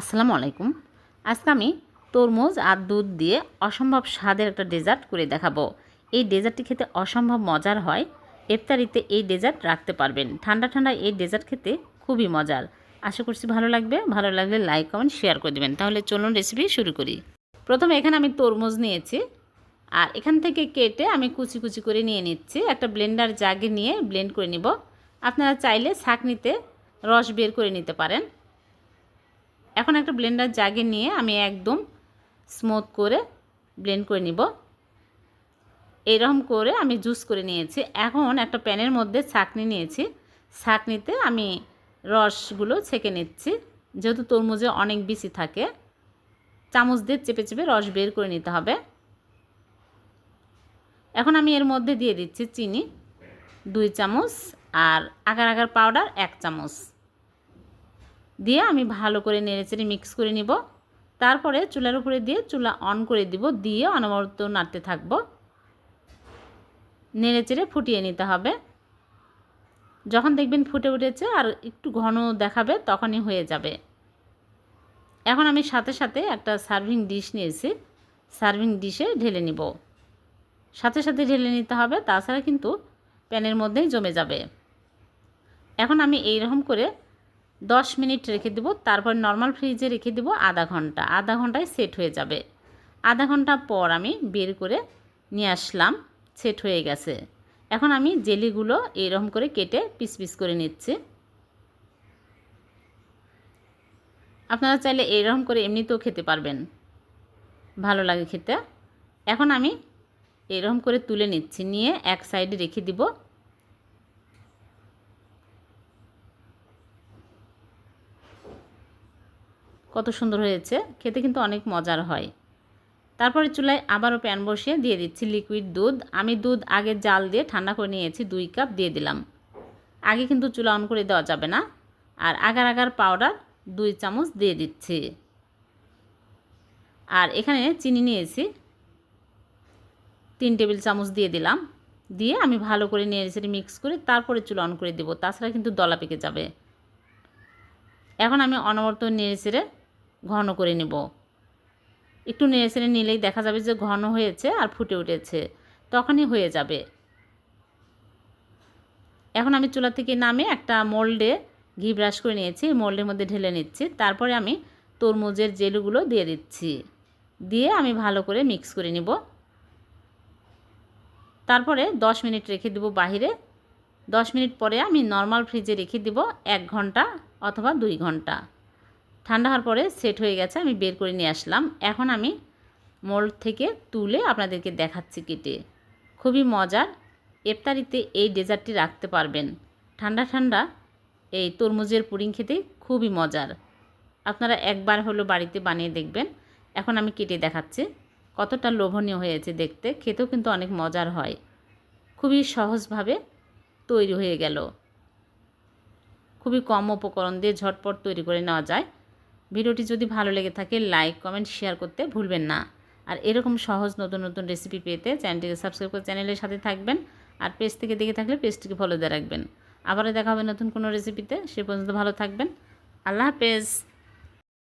আসসালামু আলাইকুম। আজকে আমি তরমুজ আর দুধ দিয়ে অসম্ভব স্বাদের একটা ডেজার্ট করে দেখাবো। এই ডেজার্টটি খেতে অসম্ভব মজার হয়। ইফতারিতে এই ডেজার্ট রাখতে পারবেন। ঠান্ডা ঠান্ডা এই ডেজার্ট খেতে খুবই মজার। আশা করছি ভালো লাগবে। ভালো লাগলে লাইক, কমেন্ট, শেয়ার করে দেবেন। তাহলে চলুন রেসিপি শুরু করি। প্রথমে এখানে আমি তরমুজ নিয়েছি। আর এখান থেকে কেটে আমি কুচি কুচি করে নিয়ে নিচ্ছি। একটা ব্লেন্ডার জাগে নিয়ে ব্লেন্ড করে নিব। আপনারা চাইলে ছাঁকনিতে রস বের করে নিতে পারেন। এখন একটা ব্লেন্ডার জাগে নিয়ে আমি একদম স্মুথ করে ব্লেন্ড করে নিব। এরকম করে আমি জুস করে নিয়েছি। এখন একটা প্যানের মধ্যে ছাঁকনি নিয়েছি। ছাঁকনিতে আমি রসগুলো ছেঁকে নিচ্ছি। যেহেতু তরমুজে অনেক বেশি থাকে, চামচ দিয়ে চেপে চেপে রস বের করে নিতে হবে। এখন আমি এর মধ্যে দিয়ে দিচ্ছি চিনি, দুই চামচ, আর আগার আগার পাউডার এক চামচ। দিয়ে আমি ভালো করে নেড়েচেড়ে মিক্স করে নিব। তারপরে চুলার উপরে দিয়ে চুলা অন করে দিব, দিয়ে অনবরত নাড়তে থাকব। নেড়েচেড়ে ফুটিয়ে নিতে হবে। যখন দেখবেন ফুটে উঠেছে আর একটু ঘন দেখাবে তখনই হয়ে যাবে। এখন আমি সাথে সাথে একটা সার্ভিং ডিশ নিয়েছি। সার্ভিং ডিশে ঢেলে নিব। সাথে সাথে ঢেলে নিতে হবে, তাছাড়া কিন্তু প্যানের মধ্যেই জমে যাবে। এখন আমি এই রকম করে দশ মিনিট রেখে দেবো, তারপর নর্মাল ফ্রিজে রেখে দেবো আধা ঘণ্টা। আধা ঘন্টায় সেট হয়ে যাবে। আধা ঘণ্টা পর আমি বের করে নিয়ে আসলাম সেট হয়ে গেছে। এখন আমি জেলিগুলো এইরকম করে কেটে পিস পিস করে নিচ্ছি। আপনারা চাইলে এইরকম করে এমনিতেও খেতে পারবেন। ভালো লাগে খেতে। এখন আমি এরকম করে তুলে নিচ্ছি, নিয়ে এক সাইডে রেখে দিব। কত সুন্দর হয়েছে, খেতে কিন্তু অনেক মজার হয়। তারপরে চুলায় আবারও প্যান বসিয়ে দিয়ে দিচ্ছি লিকুইড দুধ। আমি দুধ আগে জাল দিয়ে ঠান্ডা করে নিয়েছি, দুই কাপ দিয়ে দিলাম। আগে কিন্তু চুলা অন করে দেওয়া যাবে না। আর আগার আগার পাউডার দুই চামচ দিয়ে দিচ্ছি। আর এখানে চিনি নিয়েছি, তিন টেবিল চামচ দিয়ে দিলাম। দিয়ে আমি ভালো করে নেড়ে মিক্স করে তারপরে চুলা অন করে দেবো। তাছাড়া কিন্তু দলা পেকে যাবে। এখন আমি অনবরত নেড়ে ঘন করে নেব। একটু নেড়ে নিলেই দেখা যাবে যে ঘন হয়েছে আর ফুটে উঠেছে। তখনই হয়ে যাবে। এখন আমি চুলা থেকে নামে একটা মোল্ডে ঘি ব্রাশ করে নিয়েছি। মোল্ডের মধ্যে ঢেলে নিচ্ছি। তারপরে আমি তরমুজের জেলুগুলো দিয়ে দিচ্ছি। দিয়ে আমি ভালো করে মিক্স করে নিব। তারপরে 10 মিনিট রেখে দেবো বাহিরে। 10 মিনিট পরে আমি নর্মাল ফ্রিজে রেখে দেব এক ঘণ্টা অথবা দুই ঘণ্টা। ঠান্ডা হওয়ার পরে সেট হয়ে গেছে, আমি বের করে নিয়ে আসলাম। এখন আমি মোল্ড থেকে তুলে আপনাদেরকে দেখাচ্ছি কেটে। খুবই মজার। ইফতারিতে এই ডেজার্টটি রাখতে পারবেন। ঠান্ডা ঠান্ডা এই তরমুজের পুডিং খেতে খুবই মজার। আপনারা একবার হলো বাড়িতে বানিয়ে দেখবেন। এখন আমি কেটে দেখাচ্ছি। কতটা লোভনীয় হয়েছে দেখতে। খেতেও কিন্তু অনেক মজার হয়। খুবই সহজভাবে তৈরি হয়ে গেল। খুবই কম উপকরণ দিয়ে ঝটপট তৈরি করে নেওয়া যায়। ভিডিওটি যদি ভালো লেগে থাকে লাইক কমেন্ট শেয়ার করতে ভুলবেন না। আর এরকম সহজ নতুন নতুন রেসিপি পেতে চ্যানেলটিকে সাবস্ক্রাইব করে চ্যানেলের সাথে থাকবেন। আর পেজ থেকে দেখে থাকলে পেজটিকে ফলো দিয়ে রাখবেন। আবারও দেখা হবে নতুন কোনো রেসিপিতে সে পর্যন্ত ভালো থাকবেন। আল্লাহ হাফেজ।